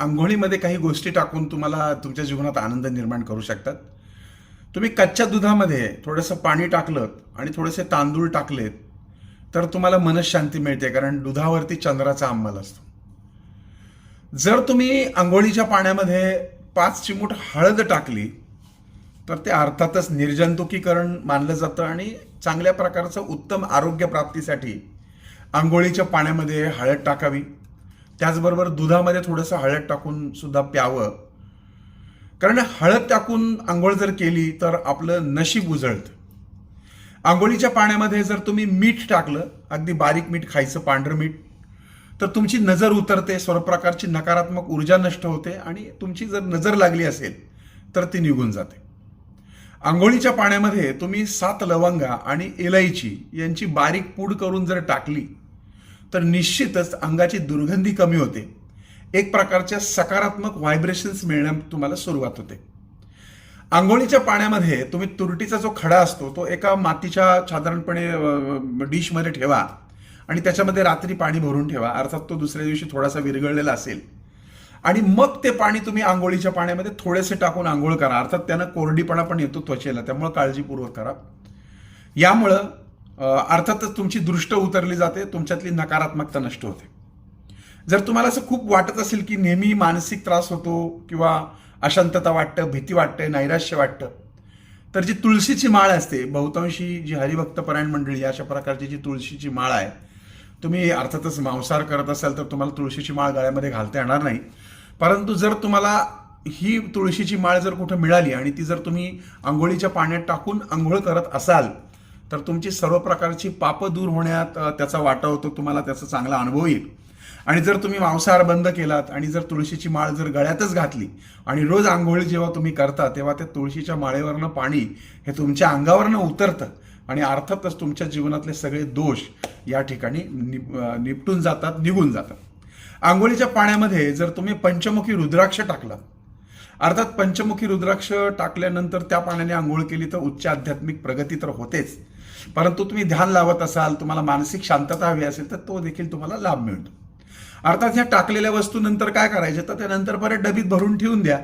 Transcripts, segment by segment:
आंघोळीमध्ये काही गोष्टी टाकून तुम्हाला तुमच्या जीवनात आनंद निर्माण करू शकतात. तुम्ही कच्च्या दुधामध्ये थोडंसं पाणी टाकलं आणि थोडेसे तांदूळ टाकलेत तर तुम्हाला मनशांती मिळते कारण दुधावरती चंद्राचा अंमल असतो. जर तुम्ही आंघोळीच्या पाण्यामध्ये पाच चिमूट हळद टाकली तर ते अर्थातच निर्जंतुकीकरण मानलं जातं आणि चांगल्या प्रकारचं उत्तम आरोग्य प्राप्तीसाठी आंघोळीच्या पाण्यामध्ये हळद टाकावी. त्याचबरोबर दुधामध्ये थोडंसं हळद टाकून सुद्धा प्यावं. कारण हळद टाकून आंघोळ जर केली तर आपलं नशीब उजळतं. आंघोळीच्या पाण्यामध्ये जर तुम्ही मीठ टाकलं अगदी बारीक मीठ खायचं पांढरं मीठ तर तुमची नजर उतरते सर्व प्रकारची नकारात्मक ऊर्जा नष्ट होते आणि तुमची जर नजर लागली असेल तर ती निघून जाते. आंघोळीच्या पाण्यामध्ये तुम्ही सात लवंगा आणि इलायची यांची बारीक पूड करून जर टाकली तर निश्चितच अंगाची दुर्गंधी कमी होते. एक प्रकारच्या सकारात्मक व्हायब्रेशन्स मिळण्यास तुम्हाला सुरुवात होते. आंघोळीच्या पाण्यामध्ये तुम्ही तुरटीचा जो खडा असतो तो एका मातीच्या साधारणपणे डिशमध्ये ठेवा आणि त्याच्यामध्ये रात्री पाणी भरून ठेवा. अर्थात तो दुसऱ्या दिवशी थोडासा विरघळलेला असेल. आणि मग ते पाणी तुम्ही आंघोळीच्या पाण्यामध्ये थोडेसे टाकून आंघोळ करा. अर्थात त्यानं कोरडीपणा पण येतो त्वचेला. त्यामुळे काळजीपूर्वक करा. यामुळं अर्थातच तुमची दृष्ट उतरली जाते तुमच्यातली नकारात्मकता नष्ट होते. जर तुम्हाला असं खूप वाटत असेल की नेहमी मानसिक त्रास होतो किंवा अशांतता वाटतं भीती वाटते नैराश्य वाटतं तर जी तुळशीची माळ असते बहुतांशी जी हरिभक्तपरायण मंडळी अशा प्रकारची जी तुळशीची माळ आहे तुम्ही अर्थातच मांसाहार करत असाल तर तुम्हाला तुळशीची माळ गळ्यामध्ये घालता येणार नाही. परंतु जर तुम्हाला ही तुळशीची माळ जर कुठं मिळाली आणि ती जर तुम्ही आंघोळीच्या पाण्यात टाकून आंघोळ करत असाल तर तुमची सर्व प्रकारची पापं दूर होण्यात त्याचा वाटा होतो तुम्हाला त्याचा चांगला अनुभव येईल. आणि जर तुम्ही मांसाहार बंद केलात आणि जर तुळशीची माळ जर गळ्यातच घातली आणि रोज आंघोळी जेव्हा तुम्ही करता तेव्हा त्या तुळशीच्या माळेवरनं पाणी हे तुमच्या अंगावरनं उतरतं आणि अर्थातच तुमच्या जीवनातले सगळे दोष या ठिकाणी निपटून जातात निघून जातात. आंघोळीच्या पाण्यामध्ये जर तुम्ही पंचमुखी रुद्राक्ष टाकला अर्थात पंचमुखी रुद्राक्ष टाकल्यानंतर त्या पाण्याने आंघोळ केली तर उच्च आध्यात्मिक प्रगती तर होतेच. परंतु तुम्ही ध्यान लावत असाल तुम्हाला मानसिक शांतता हवी असेल तर तो देखील तुम्हाला लाभ मिळतो. अर्थात ह्या टाकलेल्या वस्तू नंतर काय करायचे? तर त्यानंतर परत डबीत भरून ठेवून द्या.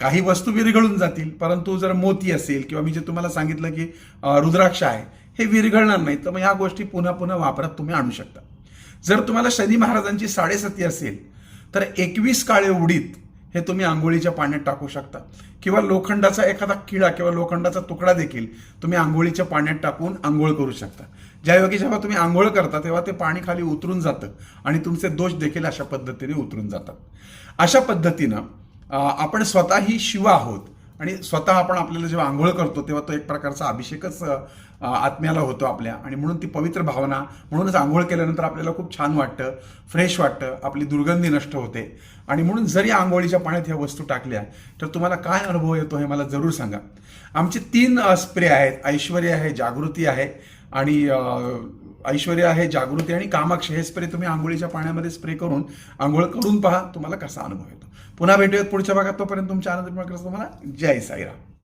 काही वस्तू विरघळून जातील परंतु जर मोती असेल किंवा मी जे तुम्हाला सांगितलं की रुद्राक्ष आहे हे विरघळणार नाही तर मग ह्या गोष्टी पुन्हा पुन्हा वापरात तुम्ही आणू शकता. जर तुम्हाला शनी महाराजांची साडेसती असेल तर एकवीस काळे उडीत हे तुम्ही आंघोळीच्या पाण्यात टाकू शकता. किंवा लोखंडाचा एखादा किडा किंवा लोखंडाचा तुकडा देखील तुम्ही आंघोळीच्या पाण्यात टाकून आंघोळ करू शकता. ज्यायोगी जेव्हा तुम्ही आंघोळ करता तेव्हा ते पाणी खाली उतरून जातं आणि तुमचे दोष देखील अशा पद्धतीने उतरून जातात. अशा पद्धतीनं आपण स्वतःही शिवा आहोत आणि स्वतः आपण आपल्याला जेव्हा आंघोळ करतो तेव्हा तो एक प्रकारचा अभिषेकच आत्म्याला होतो आपल्या. आणि म्हणून ती पवित्र भावना म्हणूनच आंघोळ केल्यानंतर आपल्याला खूप छान वाटतं फ्रेश वाटतं आपली दुर्गंधी नष्ट होते. आणि म्हणून जरी आंघोळीच्या पाण्यात ह्या वस्तू टाकल्या तर तुम्हाला काय अनुभव येतो हे मला जरूर सांगा. आमचे तीन स्प्रे आहेत. ऐश्वर्य आहे जागृती आहे आणि अं, ऐश्वर्य आहे जागृती आणि कामाक्ष. हे स्प्रे तुम्ही आंघोळीच्या पाण्यामध्ये स्प्रे करून आंघोळ करून पहा तुम्हाला कसा अनुभव येतो. पुन्हा भेटूयात पुढच्या भागात. तोपर्यंत तुमच्या आनंद तुम्हाला जय साईराम.